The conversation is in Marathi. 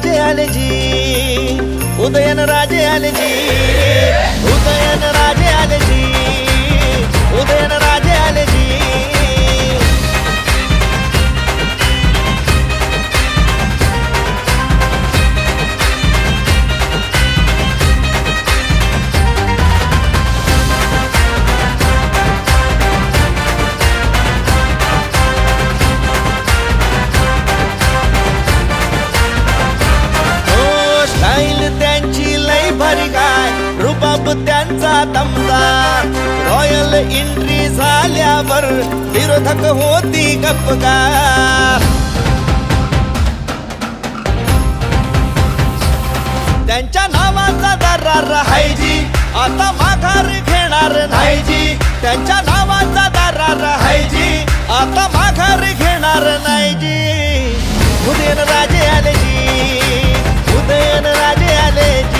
राजे आले जी. उदयन राजे आले जी. रुबाब त्यांचा दमदार रॉयल एंट्री झाल्यावर विरोधक होती गप्पगार त्यांच्या नावाचा दरार हायजी आता माघार घेणार नाही त्यांच्या नावाचा दरार हायजी आता माघार घेणार नाही आले जी. उदयन राजे आले जी. उदयन राजे आले जी.